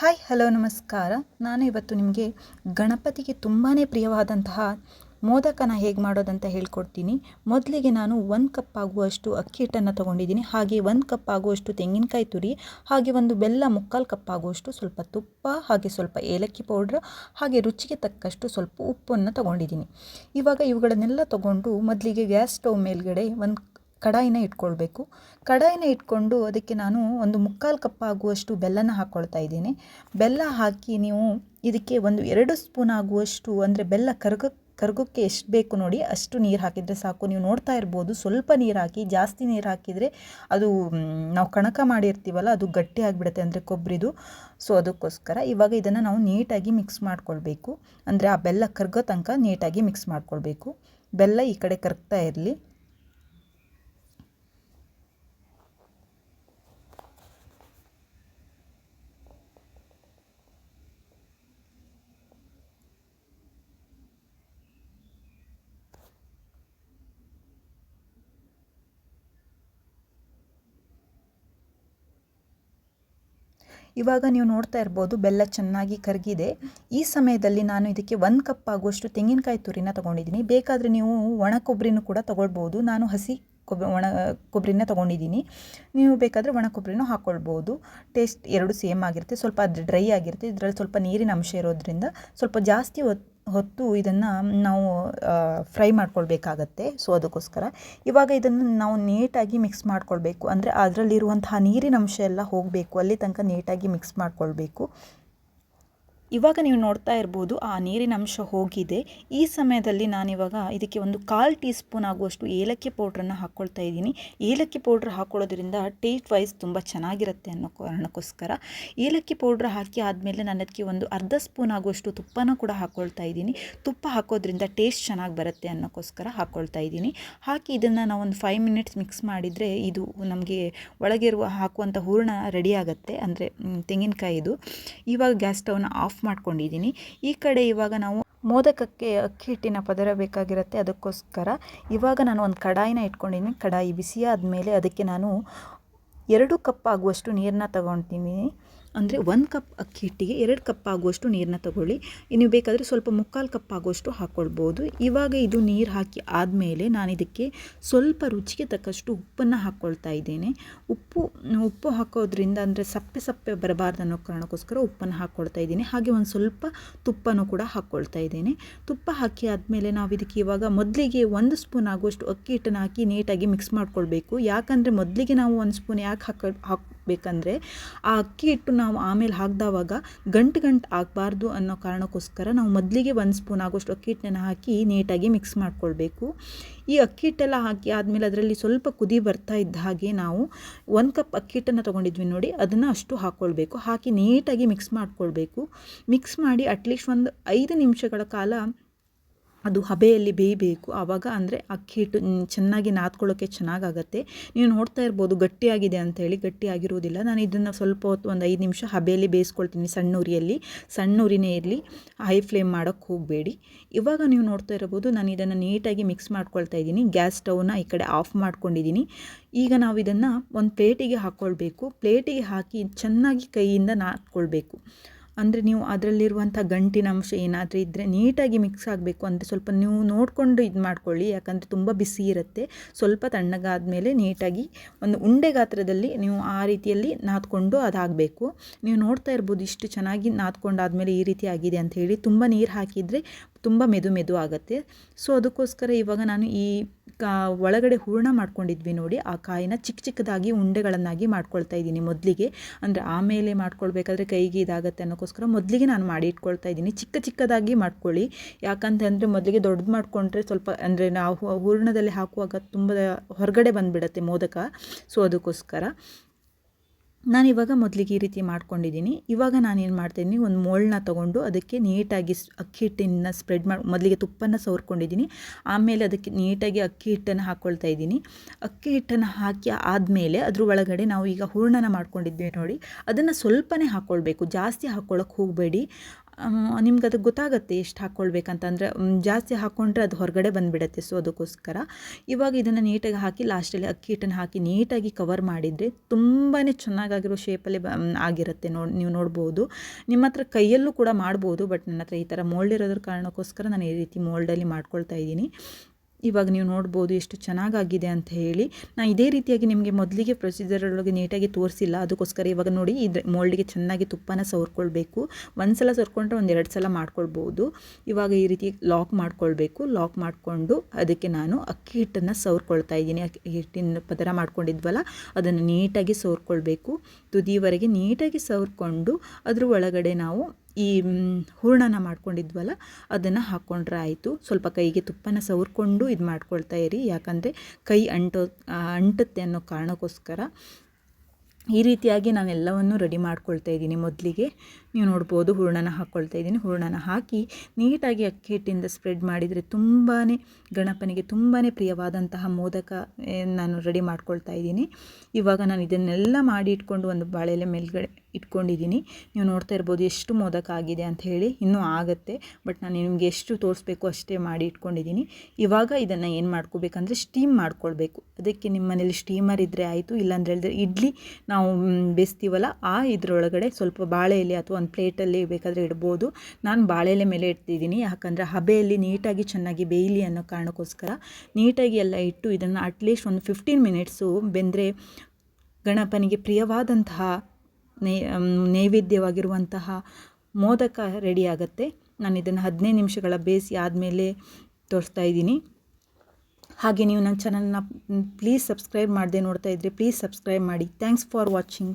Hi, hello, ನಮಸ್ಕಾರ. ನಾನು ಇವತ್ತು ನಿಮಗೆ ಗಣಪತಿಗೆ ತುಂಬಾ ಪ್ರಿಯವಾದಂತಹ ಮೋದಕನ ಹೇಗೆ ಮಾಡೋದಂತ ಹೇಳ್ಕೊಡ್ತೀನಿ. ಮೊದಲಿಗೆ ನಾನು ಒಂದು ಕಪ್ ಆಗುವಷ್ಟು ಅಕ್ಕಿ ಹಿಟ್ಟನ್ನು ತೊಗೊಂಡಿದ್ದೀನಿ. ಹಾಗೆ ಒಂದು ಕಪ್ ಆಗುವಷ್ಟು ತೆಂಗಿನಕಾಯಿ ತುರಿ, ಹಾಗೆ ಒಂದು ಬೆಲ್ಲ ಮುಕ್ಕಾಲು ಕಪ್ ಆಗುವಷ್ಟು ಸ್ವಲ್ಪ ತುಪ್ಪ, ಹಾಗೆ ಸ್ವಲ್ಪ ಏಲಕ್ಕಿ ಪೌಡ್ರ್, ಹಾಗೆ ರುಚಿಗೆ ತಕ್ಕಷ್ಟು ಸ್ವಲ್ಪ ಉಪ್ಪನ್ನು ತೊಗೊಂಡಿದ್ದೀನಿ. ಇವಾಗ ಇವುಗಳನ್ನೆಲ್ಲ ತೊಗೊಂಡು ಮೊದಲಿಗೆ ಗ್ಯಾಸ್ ಸ್ಟವ್ ಮೇಲ್ಗಡೆ ಒಂದು ಕಡಾಯಿನ ಇಟ್ಕೊಳ್ಬೇಕು. ಕಡಾಯಿನ ಇಟ್ಕೊಂಡು ಅದಕ್ಕೆ ನಾನು ಒಂದು ಮುಕ್ಕಾಲು ಕಪ್ ಆಗುವಷ್ಟು ಬೆಲ್ಲನ ಹಾಕ್ಕೊಳ್ತಾ ಇದ್ದೀನಿ. ಬೆಲ್ಲ ಹಾಕಿ ನೀವು ಇದಕ್ಕೆ ಒಂದು ಎರಡು ಸ್ಪೂನ್ ಆಗುವಷ್ಟು ಅಂದರೆ ಬೆಲ್ಲ ಕರಗ ಕರಗೋಕ್ಕೆ ಎಷ್ಟು ಬೇಕು ನೋಡಿ ಅಷ್ಟು ನೀರು ಹಾಕಿದರೆ ಸಾಕು. ನೀವು ನೋಡ್ತಾ ಇರ್ಬೋದು ಸ್ವಲ್ಪ ನೀರು ಹಾಕಿ, ಜಾಸ್ತಿ ನೀರು ಹಾಕಿದರೆ ಅದು ನಾವು ಕಣಕ ಮಾಡಿರ್ತೀವಲ್ಲ ಅದು ಗಟ್ಟಿ ಆಗಿಬಿಡುತ್ತೆ ಅಂದರೆ ಕೊಬ್ಬರಿದು ಸೊ, ಅದಕ್ಕೋಸ್ಕರ ಇವಾಗ ಇದನ್ನು ನಾವು ನೀಟಾಗಿ ಮಿಕ್ಸ್ ಮಾಡ್ಕೊಳ್ಬೇಕು. ಅಂದರೆ ಆ ಬೆಲ್ಲ ಕರ್ಗೋ ತನಕ ನೀಟಾಗಿ ಮಿಕ್ಸ್ ಮಾಡ್ಕೊಳ್ಬೇಕು. ಬೆಲ್ಲ ಈ ಕಡೆ ಕರಗ್ತಾ ಇರಲಿ. ಇವಾಗ ನೀವು ನೋಡ್ತಾ ಇರ್ಬೋದು ಬೆಲ್ಲ ಚೆನ್ನಾಗಿ ಕರಗಿದೆ. ಈ ಸಮಯದಲ್ಲಿ ನಾನು ಇದಕ್ಕೆ ಒಂದು ಕಪ್ ಆಗುವಷ್ಟು ತೆಂಗಿನಕಾಯಿ ತುರಿನ ತೊಗೊಂಡಿದ್ದೀನಿ. ಬೇಕಾದರೆ ನೀವು ಒಣ ಕೊಬ್ಬರಿನೂ ಕೂಡ ತೊಗೊಳ್ಬೋದು. ನಾನು ಹಸಿ ಕೊಬ್ಬರಿ ಒಣ ಕೊಬ್ಬರಿನ ತೊಗೊಂಡಿದ್ದೀನಿ. ನೀವು ಬೇಕಾದರೆ ಒಣ ಕೊಬ್ಬರಿನೂ ಹಾಕ್ಕೊಳ್ಬೋದು ಟೇಸ್ಟ್ ಎರಡು ಸೇಮ್ ಆಗಿರುತ್ತೆ. ಸ್ವಲ್ಪ ಅದು ಡ್ರೈ ಆಗಿರುತ್ತೆ. ಇದರಲ್ಲಿ ಸ್ವಲ್ಪ ನೀರಿನ ಅಂಶ ಇರೋದ್ರಿಂದ ಸ್ವಲ್ಪ ಜಾಸ್ತಿ ಹೊತ್ತು ಹೊತ್ತು ಇದನ್ನು ನಾವು ಫ್ರೈ ಮಾಡ್ಕೊಳ್ಬೇಕಾಗತ್ತೆ. ಸೊ, ಅದಕ್ಕೋಸ್ಕರ ಇವಾಗ ಇದನ್ನು ನಾವು ನೀಟಾಗಿ ಮಿಕ್ಸ್ ಮಾಡ್ಕೊಳ್ಬೇಕು. ಅಂದರೆ ಅದರಲ್ಲಿರುವಂತಹ ನೀರಿನ ಅಂಶ ಎಲ್ಲ ಹೋಗಬೇಕು. ಅಲ್ಲಿ ತನಕ ನೀಟಾಗಿ ಮಿಕ್ಸ್ ಮಾಡ್ಕೊಳ್ಬೇಕು. ಇವಾಗ ನೀವು ನೋಡ್ತಾ ಇರ್ಬೋದು, ಆ ನೀರಿನ ಅಂಶ ಹೋಗಿದೆ. ಈ ಸಮಯದಲ್ಲಿ ನಾನಿವಾಗ ಇದಕ್ಕೆ ಒಂದು ಕಾಲು ಟೀ ಸ್ಪೂನ್ ಆಗುವಷ್ಟು ಏಲಕ್ಕಿ ಪೌಡ್ರನ್ನು ಹಾಕ್ಕೊಳ್ತಾ ಇದ್ದೀನಿ. ಏಲಕ್ಕಿ ಪೌಡ್ರ್ ಹಾಕ್ಕೊಳ್ಳೋದ್ರಿಂದ ಟೇಸ್ಟ್ ವೈಸ್ ತುಂಬ ಚೆನ್ನಾಗಿರುತ್ತೆ ಅನ್ನೋ ಕಾರಣಕ್ಕೋಸ್ಕರ. ಏಲಕ್ಕಿ ಪೌಡ್ರ್ ಹಾಕಿ ಆದಮೇಲೆ ನಾನು ಅದಕ್ಕೆ ಒಂದು ಅರ್ಧ ಸ್ಪೂನ್ ಆಗುವಷ್ಟು ತುಪ್ಪನ ಕೂಡ ಹಾಕ್ಕೊಳ್ತಾ ಇದ್ದೀನಿ. ತುಪ್ಪ ಹಾಕೋದ್ರಿಂದ ಟೇಸ್ಟ್ ಚೆನ್ನಾಗಿ ಬರುತ್ತೆ ಅನ್ನೋಕ್ಕೋಸ್ಕರ ಹಾಕ್ಕೊಳ್ತಾ ಇದ್ದೀನಿ. ಹಾಕಿ ಇದನ್ನು ನಾವು ಒಂದು ಫೈವ್ ಮಿನಿಟ್ಸ್ ಮಿಕ್ಸ್ ಮಾಡಿದರೆ ಇದು ನಮಗೆ ಒಳಗಿರುವ ಹಾಕುವಂಥ ಹೂರಣ ರೆಡಿ ಆಗುತ್ತೆ. ಅಂದರೆ ತೆಂಗಿನಕಾಯಿದು ಇವಾಗ ಗ್ಯಾಸ್ ಸ್ಟವ್ನ ಆಫ್ ಮಾಡ್ಕೊಂಡಿದ್ದೀನಿ. ಈ ಕಡೆ ಇವಾಗ ನಾವು ಮೋದಕಕ್ಕೆ ಅಕ್ಕಿ ಹಿಟ್ಟಿನ ಪದರ ಬೇಕಾಗಿರುತ್ತೆ ಅದಕ್ಕೋಸ್ಕರ. ಇವಾಗ ನಾನು ಒಂದು ಕಡಾಯಿನ ಇಟ್ಕೊಂಡಿದ್ದೀನಿ. ಕಡಾಯಿ ಬಿಸಿಯಾದ ಮೇಲೆ ಅದಕ್ಕೆ ನಾನು ಎರಡು ಕಪ್ ಆಗುವಷ್ಟು ನೀರನ್ನ ತಗೊಳ್ತೀನಿ ಅಂದರೆ ಒಂದು ಕಪ್ ಅಕ್ಕಿ ಹಿಟ್ಟಿಗೆ ಎರಡು ಕಪ್ ಆಗುವಷ್ಟು ನೀರನ್ನ ತಗೊಳ್ಳಿ. ನೀವು ಬೇಕಾದರೆ ಸ್ವಲ್ಪ ಮುಕ್ಕಾಲು ಕಪ್ ಆಗುವಷ್ಟು ಹಾಕ್ಕೊಳ್ಬೋದು ಇವಾಗ ಇದು ನೀರು ಹಾಕಿ ಆದಮೇಲೆ ನಾನು ಇದಕ್ಕೆ ಸ್ವಲ್ಪ ರುಚಿಗೆ ತಕ್ಕಷ್ಟು ಉಪ್ಪನ್ನು ಹಾಕ್ಕೊಳ್ತಾ ಇದ್ದೇನೆ. ಉಪ್ಪು ಉಪ್ಪು ಹಾಕೋದ್ರಿಂದ ಅಂದರೆ ಸಪ್ಪೆ ಸಪ್ಪೆ ಬರಬಾರ್ದು ಅನ್ನೋ ಕಾರಣಕ್ಕೋಸ್ಕರ ಉಪ್ಪನ್ನು ಹಾಕ್ಕೊಳ್ತಾ ಇದ್ದೀನಿ. ಹಾಗೆ ಒಂದು ಸ್ವಲ್ಪ ತುಪ್ಪನೂ ಕೂಡ ಹಾಕ್ಕೊಳ್ತಾ ಇದ್ದೇನೆ. ತುಪ್ಪ ಹಾಕಿ ಆದಮೇಲೆ ನಾವು ಇದಕ್ಕೆ ಇವಾಗ ಮೊದಲಿಗೆ ಒಂದು ಸ್ಪೂನ್ ಆಗುವಷ್ಟು ಅಕ್ಕಿ ಹಿಟ್ಟನ್ನು ಹಾಕಿ ನೀಟಾಗಿ ಮಿಕ್ಸ್ ಮಾಡ್ಕೊಳ್ಬೇಕು. ಯಾಕಂದರೆ ಮೊದಲಿಗೆ ನಾವು ಒಂದು ಸ್ಪೂನ್ ಯಾಕೆ ಹಾಕ ಹಾಕ್ ಬೇಕಂದರೆ ಆ ಅಕ್ಕಿ ಹಿಟ್ಟು ನಾವು ಆಮೇಲೆ ಹಾಕಿದವಾಗ ಗಂಟು ಗಂಟು ಆಗಬಾರ್ದು ಅನ್ನೋ ಕಾರಣಕ್ಕೋಸ್ಕರ ನಾವು ಮೊದಲಿಗೆ ಒಂದು ಸ್ಪೂನ್ ಆಗೋಷ್ಟು ಅಕ್ಕಿ ಹಿಟ್ಟನ್ನ ಹಾಕಿ ನೀಟಾಗಿ ಮಿಕ್ಸ್ ಮಾಡ್ಕೊಳ್ಬೇಕು. ಈ ಅಕ್ಕಿ ಹಿಟ್ಟೆಲ್ಲ ಹಾಕಿ ಆದಮೇಲೆ ಅದರಲ್ಲಿ ಸ್ವಲ್ಪ ಕುದಿ ಬರ್ತಾ ಇದ್ದ ಹಾಗೆ ನಾವು ಒಂದು ಕಪ್ ಅಕ್ಕಿ ಹಿಟ್ಟನ್ನು ತೊಗೊಂಡಿದ್ವಿ ನೋಡಿ, ಅದನ್ನು ಅಷ್ಟು ಹಾಕ್ಕೊಳ್ಬೇಕು ಹಾಕಿ ನೀಟಾಗಿ ಮಿಕ್ಸ್ ಮಾಡಿಕೊಳ್ಬೇಕು. ಮಿಕ್ಸ್ ಮಾಡಿ ಅಟ್ಲೀಸ್ಟ್ ಒಂದು ಐದು ನಿಮಿಷಗಳ ಕಾಲ ಅದು ಹಬೆಯಲ್ಲಿ ಬೇಯಬೇಕು. ಆವಾಗ ಅಂದರೆ ಅಕ್ಕಿ ಹಿಟ್ಟು ಚೆನ್ನಾಗಿ ನಾದ್ಕೊಳ್ಳೋಕ್ಕೆ ಚೆನ್ನಾಗಾಗತ್ತೆ. ನೀವು ನೋಡ್ತಾ ಇರ್ಬೋದು ಗಟ್ಟಿಯಾಗಿದೆ ಅಂತೇಳಿ ಗಟ್ಟಿಯಾಗಿರುವುದಿಲ್ಲ ನಾನು ಇದನ್ನು ಸ್ವಲ್ಪ ಹೊತ್ತು ಒಂದು ಐದು ನಿಮಿಷ ಹಬೆಯಲ್ಲಿ ಬೇಯಿಸ್ಕೊಳ್ತೀನಿ ಸಣ್ಣ ಉರಿಯಲ್ಲಿ. ಸಣ್ಣ ಉರಿನೇ ಇರಲಿ. ಹೈ ಫ್ಲೇಮ್ ಮಾಡೋಕ್ಕೆ ಹೋಗಬೇಡಿ. ಇವಾಗ ನೀವು ನೋಡ್ತಾ ಇರ್ಬೋದು ನಾನು ಇದನ್ನು ನೀಟಾಗಿ ಮಿಕ್ಸ್ ಮಾಡ್ಕೊಳ್ತಾ ಇದ್ದೀನಿ. ಗ್ಯಾಸ್ ಸ್ಟವ್ನ ಈ ಕಡೆ ಆಫ್ ಮಾಡ್ಕೊಂಡಿದ್ದೀನಿ. ಈಗ ನಾವು ಇದನ್ನು ಒಂದು ಪ್ಲೇಟಿಗೆ ಹಾಕ್ಕೊಳ್ಬೇಕು ಪ್ಲೇಟಿಗೆ ಹಾಕಿ ಚೆನ್ನಾಗಿ ಕೈಯಿಂದ ನಾದ್ಕೊಳ್ಬೇಕು. ಅಂದರೆ ನೀವು ಅದರಲ್ಲಿರುವಂಥ ಗಂಟಿನ ಅಂಶ ಏನಾದರೂ ಇದ್ದರೆ ನೀಟಾಗಿ ಮಿಕ್ಸ್ ಆಗಬೇಕು ಅಂದರೆ ಸ್ವಲ್ಪ ನೀವು ನೋಡಿಕೊಂಡು ಇದು ಮಾಡ್ಕೊಳ್ಳಿ. ಯಾಕಂದರೆ ತುಂಬ ಬಿಸಿ ಇರುತ್ತೆ. ಸ್ವಲ್ಪ ತಣ್ಣಗಾದ ಮೇಲೆ ನೀಟಾಗಿ ಒಂದು ಉಂಡೆ ಗಾತ್ರದಲ್ಲಿ ನೀವು ಆ ರೀತಿಯಲ್ಲಿ ನಾದ್ಕೊಂಡು ಅದಾಗಬೇಕು. ನೀವು ನೋಡ್ತಾ ಇರ್ಬೋದು ಇಷ್ಟು ಚೆನ್ನಾಗಿ ನಾದ್ಕೊಂಡಾದಮೇಲೆ ಈ ರೀತಿ ಆಗಿದೆ ಅಂತ ಹೇಳಿ. ತುಂಬ ನೀರು ಹಾಕಿದರೆ ತುಂಬ ಮೆದು ಮೆದು ಆಗುತ್ತೆ. ಸೊ ಅದಕ್ಕೋಸ್ಕರ ಇವಾಗ ನಾನು ಈ ಒಳಗಡೆ ಹೂರ್ಣ ಮಾಡ್ಕೊಂಡಿದ್ವಿ ನೋಡಿ, ಆ ಕಾಯಿನ ಚಿಕ್ಕ ಚಿಕ್ಕದಾಗಿ ಉಂಡೆಗಳನ್ನಾಗಿ ಮಾಡ್ಕೊಳ್ತಾ ಇದ್ದೀನಿ ಮೊದಲಿಗೆ. ಅಂದರೆ ಆಮೇಲೆ ಮಾಡ್ಕೊಳ್ಬೇಕಾದ್ರೆ ಕೈಗೆ ಇದಾಗುತ್ತೆ ಅನ್ನೋಕ್ಕೋಸ್ಕರ ಮೊದಲಿಗೆ ನಾನು ಮಾಡಿ ಇಟ್ಕೊಳ್ತಾ ಇದ್ದೀನಿ. ಚಿಕ್ಕ ಚಿಕ್ಕದಾಗಿ ಮಾಡ್ಕೊಳ್ಳಿ. ಯಾಕಂತಂದರೆ ಮೊದಲಿಗೆ ದೊಡ್ಡದು ಮಾಡಿಕೊಂಡ್ರೆ ಸ್ವಲ್ಪ, ಅಂದರೆ ನಾವು ಹೂರ್ಣದಲ್ಲಿ ಹಾಕುವಾಗ ತುಂಬ ಹೊರಗಡೆ ಬಂದುಬಿಡತ್ತೆ ಮೋದಕ. ಸೊ, ಅದಕ್ಕೋಸ್ಕರ. ನಾನಿವಾಗ ಮೊದಲಿಗೆ ಈ ರೀತಿ ಮಾಡ್ಕೊಂಡಿದ್ದೀನಿ. ಇವಾಗ ನಾನೇನು ಮಾಡ್ತೀನಿ, ಒಂದು ಮೋಳನ್ನ ತೊಗೊಂಡು ಅದಕ್ಕೆ ನೀಟಾಗಿ ಅಕ್ಕಿ ಹಿಟ್ಟಿನ ಸ್ಪ್ರೆಡ್ ಮಾಡಿ, ಮೊದಲಿಗೆ ತುಪ್ಪನ ಸವರ್ಕೊಂಡಿದ್ದೀನಿ. ಆಮೇಲೆ ಅದಕ್ಕೆ ನೀಟಾಗಿ ಅಕ್ಕಿ ಹಿಟ್ಟನ್ನು ಹಾಕ್ಕೊಳ್ತಾ ಇದ್ದೀನಿ. ಅಕ್ಕಿ ಹಿಟ್ಟನ್ನು ಹಾಕಿ ಆದಮೇಲೆ ಅದ್ರ ಒಳಗಡೆ ನಾವು ಈಗ ಹೂರ್ಣನ ಮಾಡ್ಕೊಂಡಿದ್ವಿ ನೋಡಿ, ಅದನ್ನು ಸ್ವಲ್ಪನೇ ಹಾಕ್ಕೊಳ್ಬೇಕು ಜಾಸ್ತಿ ಹಾಕ್ಕೊಳ್ಳೋಕೆ ಹೋಗಬೇಡಿ. ನಿಮ್ಗೆ ಅದು ಗೊತ್ತಾಗುತ್ತೆ ಎಷ್ಟು ಹಾಕ್ಕೊಳ್ಬೇಕಂತಂದರೆ ಜಾಸ್ತಿ ಹಾಕ್ಕೊಂಡ್ರೆ ಅದು ಹೊರಗಡೆ ಬಂದುಬಿಡತ್ತೆ. ಸೊ, ಅದಕ್ಕೋಸ್ಕರ ಇವಾಗ ಇದನ್ನು ನೀಟಾಗಿ ಹಾಕಿ, ಲಾಸ್ಟಲ್ಲಿ ಅಕ್ಕಿ ಹಿಟ್ಟನ್ನು ಹಾಕಿ ನೀಟಾಗಿ ಕವರ್ ಮಾಡಿದರೆ ತುಂಬಾ ಚೆನ್ನಾಗಾಗಿರೋ ಶೇಪಲ್ಲಿ ಬ ಆಗಿರುತ್ತೆ ನೋಡಿ ನೀವು ನೋಡ್ಬೋದು. ನಿಮ್ಮ ಹತ್ರ ಕೈಯಲ್ಲೂ ಕೂಡ ಮಾಡ್ಬೋದು, ಬಟ್ ನನ್ನ ಹತ್ರ ಈ ಥರ ಮೋಲ್ಡ್ ಇರೋದ್ರ ಕಾರಣಕ್ಕೋಸ್ಕರ ನಾನು ಈ ರೀತಿ ಮೋಲ್ಡಲ್ಲಿ ಮಾಡ್ಕೊಳ್ತಾ ಇದ್ದೀನಿ. ಇವಾಗ ನೀವು ನೋಡ್ಬೋದು ಎಷ್ಟು ಚೆನ್ನಾಗಾಗಿದೆ ಅಂತ ಹೇಳಿ. ನಾನು ಇದೇ ರೀತಿಯಾಗಿ ನಿಮಗೆ ಮೊದಲಿಗೆ ಪ್ರೊಸೀಜರ್ ಒಳಗೆ ನೀಟಾಗಿ ತೋರಿಸಿಲ್ಲ. ಅದಕ್ಕೋಸ್ಕರ ಇವಾಗ ನೋಡಿ ಇದ್ರ ಮೋಲ್ಡಿಗೆ ಚೆನ್ನಾಗಿ ತುಪ್ಪನ ಸವರ್ಕೊಳ್ಬೇಕು. ಒಂದು ಸಲ ಸವರ್ಕೊಂಡ್ರೆ ಒಂದು ಎರಡು ಸಲ ಮಾಡ್ಕೊಳ್ಬೋದು. ಇವಾಗ ಈ ರೀತಿ ಲಾಕ್ ಮಾಡ್ಕೊಳ್ಬೇಕು. ಲಾಕ್ ಮಾಡಿಕೊಂಡು ಅದಕ್ಕೆ ನಾನು ಅಕ್ಕಿ ಹಿಟ್ಟನ್ನು ಸವರ್ಕೊಳ್ತಾ ಇದ್ದೀನಿ. ಅಕ್ಕಿ ಹಿಟ್ಟಿನ ಪದರ ಮಾಡ್ಕೊಂಡಿದ್ವಲ್ಲ, ಅದನ್ನು ನೀಟಾಗಿ ಸವರ್ಕೊಳ್ಬೇಕು. ತುದಿವರೆಗೆ ನೀಟಾಗಿ ಸವರ್ಕೊಂಡು ಅದ್ರ ಒಳಗಡೆ ನಾವು ಈ ಹೂರ್ಣನ ಮಾಡ್ಕೊಂಡಿದ್ವಲ್ಲ, ಅದನ್ನು ಹಾಕ್ಕೊಂಡ್ರೆ ಆಯಿತು. ಸ್ವಲ್ಪ ಕೈಗೆ ತುಪ್ಪನ ಸವರ್ಕೊಂಡು ಇದು ಮಾಡ್ಕೊಳ್ತಾ ಇರಿ. ಯಾಕಂದರೆ ಕೈ ಅಂಟೋ ಅಂಟುತ್ತೆ ಅನ್ನೋ ಕಾರಣಕ್ಕೋಸ್ಕರ ಈ ರೀತಿಯಾಗಿ ನಾನು ಎಲ್ಲವನ್ನು ರೆಡಿ ಮಾಡ್ಕೊಳ್ತಾ ಇದ್ದೀನಿ ಮೊದಲಿಗೆ. ನೀವು ನೋಡ್ಬೋದು ಹೂರಣನ ಹಾಕ್ಕೊಳ್ತಾ ಇದ್ದೀನಿ. ಹೂರಣನ ಹಾಕಿ ನೀಟಾಗಿ ಅಕ್ಕಿ ಹಿಟ್ಟಿಂದ ಸ್ಪ್ರೆಡ್ ಮಾಡಿದರೆ ತುಂಬಾ ಗಣಪನಿಗೆ ತುಂಬಾ ಪ್ರಿಯವಾದಂತಹ ಮೋದಕ ನಾನು ರೆಡಿ ಮಾಡ್ಕೊಳ್ತಾ ಇದ್ದೀನಿ. ಇವಾಗ ನಾನು ಇದನ್ನೆಲ್ಲ ಮಾಡಿ ಇಟ್ಕೊಂಡು ಒಂದು ಬಾಳೆಲೆ ಮೇಲ್ಗಡೆ ಇಟ್ಕೊಂಡಿದ್ದೀನಿ. ನೀವು ನೋಡ್ತಾ ಇರ್ಬೋದು ಎಷ್ಟು ಮೋದಕ ಆಗಿದೆ ಅಂತ ಹೇಳಿ ಇನ್ನೂ ಆಗುತ್ತೆ. ಬಟ್ ನಾನು ನಿಮಗೆ ಎಷ್ಟು ತೋರಿಸ್ಬೇಕು ಅಷ್ಟೇ ಮಾಡಿ ಇಟ್ಕೊಂಡಿದ್ದೀನಿ. ಇವಾಗ ಇದನ್ನು ಏನು ಮಾಡ್ಕೋಬೇಕಂದ್ರೆ ಸ್ಟೀಮ್ ಮಾಡ್ಕೊಳ್ಬೇಕು. ಅದಕ್ಕೆ ನಿಮ್ಮ ಮನೇಲಿ ಸ್ಟೀಮರ್ ಇದ್ದರೆ ಆಯಿತು, ಇಲ್ಲಾಂದ್ರೆ ಹೇಳಿದ್ರೆ ಇಡ್ಲಿ ನಾವು ಬೇಯಿಸ್ತೀವಲ್ಲ ಆ ಇದರೊಳಗಡೆ ಸ್ವಲ್ಪ ಬಾಳೆ ಎಲೆ ಅಥವಾ ಒಂದು ಪ್ಲೇಟಲ್ಲಿ ಬೇಕಾದರೆ ಇಡ್ಬೋದು. ನಾನು ಬಾಳೆ ಎಲೆ ಮೇಲೆ ಇಡ್ತಿದ್ದೀನಿ. ಯಾಕಂದರೆ ಹಬೆಯಲ್ಲಿ ನೀಟಾಗಿ ಚೆನ್ನಾಗಿ ಬೇಯಲಿ ಅನ್ನೋ ಕಾರಣಕ್ಕೋಸ್ಕರ ನೀಟಾಗಿ ಎಲ್ಲ ಇಟ್ಟು ಇದನ್ನು ಅಟ್ಲೀಸ್ಟ್ ಒಂದು ಫಿಫ್ಟೀನ್ ಮಿನಿಟ್ಸು ಬೆಂದರೆ ಗಣಪನಿಗೆ ಪ್ರಿಯವಾದಂತಹ ನೈ ನೈವೇದ್ಯವಾಗಿರುವಂತಹ ಮೋದಕ ರೆಡಿ ಆಗುತ್ತೆ. ನಾನು ಇದನ್ನು ಹದಿನೈದು ನಿಮಿಷಗಳ ಬೇಯಿಸಿ ಆದಮೇಲೆ ತೋರಿಸ್ತಾ ಇದ್ದೀನಿ. ಹಾಗೆ ನೀವು ನನ್ನ ಚಾನಲ್ನ ಪ್ಲೀಸ್ ಸಬ್ಸ್ಕ್ರೈಬ್ ಮಾಡದೆ ನೋಡ್ತಾ ಇದ್ದರೆ ಪ್ಲೀಸ್ ಸಬ್ಸ್ಕ್ರೈಬ್ ಮಾಡಿ. Thanks for watching